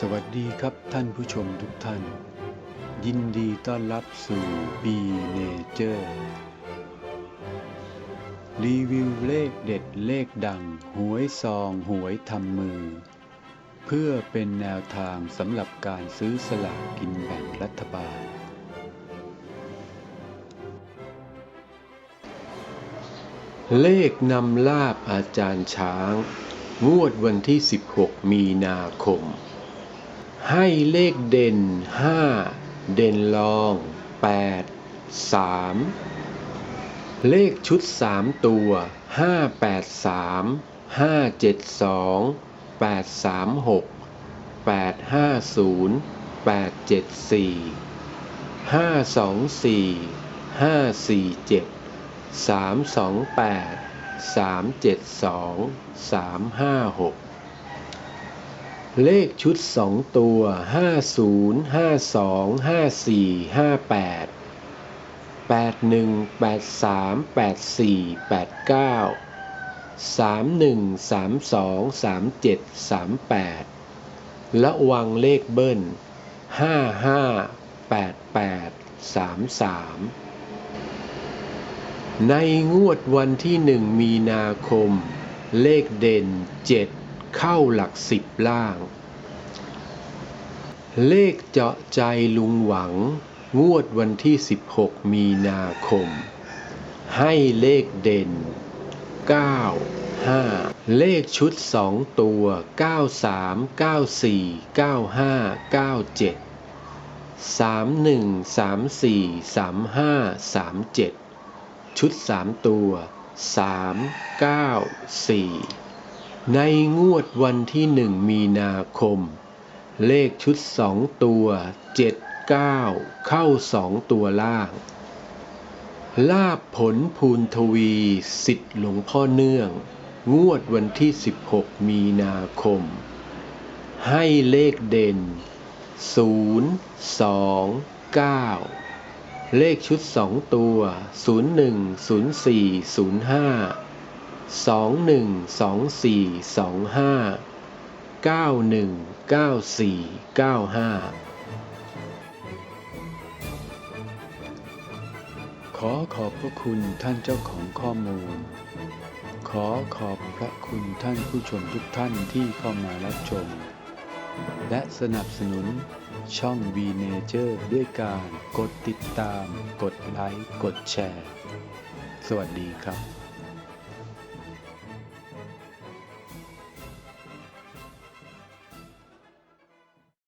สวัสดีครับท่านผู้ชมทุกท่าน ยินดีต้อนรับสู่ B Nature รีวิวเลขเด็ดเลขดัง หวยซองหวยทำมือ เพื่อเป็นแนวทางสำหรับการซื้อสลากกินแบ่งรัฐบาล เลขนำลาบอาจารย์ช้าง งวดวันที่ 16 มีนาคม ให้เลขเด่น 5 เด่นรอง 8 3 เลขชุด 3 ตัว 5 8 3 5 7 2 8 3 6 8 5 0 8 7 4 5 2 4 5 4 7 3 2 8 3 7 2 3 5 6 เลขชุด2ตัว 50 52 54 58 81 83 84 89 31 32 37 38และวังเลขเบิ้ล 55 88 33 ในงวดวันที่หนึ่งมีนาคม เลขเด่น 7 เข้าหลักสิบล่าง เลขเจาะใจลุงหวัง งวดวันที่ 16 มีนาคม ให้เลขเด่น 9 5 เลขชุด 2 ตัว 93 94 95 97 31 34 35 37 ชุด 3 ตัว 3 9 4 ในงวดวันที่1มีนาคม เลขชุด2ตัว7 9เก้าเข้า2ตัวล่าง ลาบผลภูนทวีสิทธิ์หลวงพ่อเนื่อง งวดวันที่ 16 มีนาคม ให้เลขเด่น 0 2 9 เลขชุด 2 ตัว 01 04 05 21 24 25 91 94 95ขอขอบพระคุณท่านเจ้าของข้อมูล ขอขอบพระคุณท่านผู้ชมทุกท่านที่เข้ามารับชม และสนับสนุนช่อง V Nature ด้วยการกดติดตาม กดไลค์ กดแชร์ สวัสดีครับ